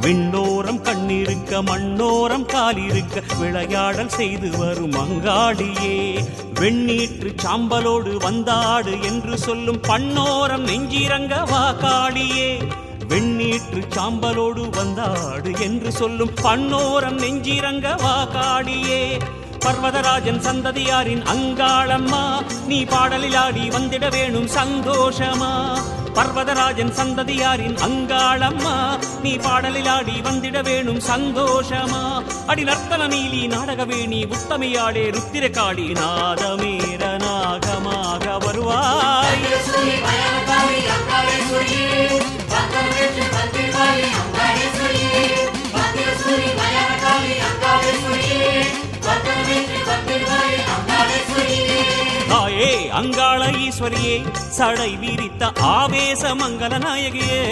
விண்ணோரம் கண்ணிருக்க மண்ணோரம் காலிருக்க விளையாடல் செய்து வரும் அங்காடியே. வெண்ணீற்று சாம்பலோடு வந்தாடு என்று சொல்லும் பண்ணோரம் நெஞ்சிரங்க வாக்காளியே வெண்ணீற்று சாம்பலோடு வந்தாடு என்று சொல்லும் பண்ணோரம் நெஞ்சிரங்க வாக்காடியே பர்வதராஜன் சந்ததியாரின் அங்காளம்மா நீ பாடலில் ஆடி வந்திட வேணும் சந்தோஷமா? பர்வதராஜன் சந்ததியாரின் அங்காளம்மா நீ பாடலில் ஆடி வந்திட வேணும் சந்தோஷமா? அடி நர்த்தன நீலி நாடகவேணி உத்தமையாளே ருத்திரகாளி நாதமேர. தாயே அங்காள ஈஸ்வரியே சடை விரித்த ஆவேச மங்கள நாயகியே.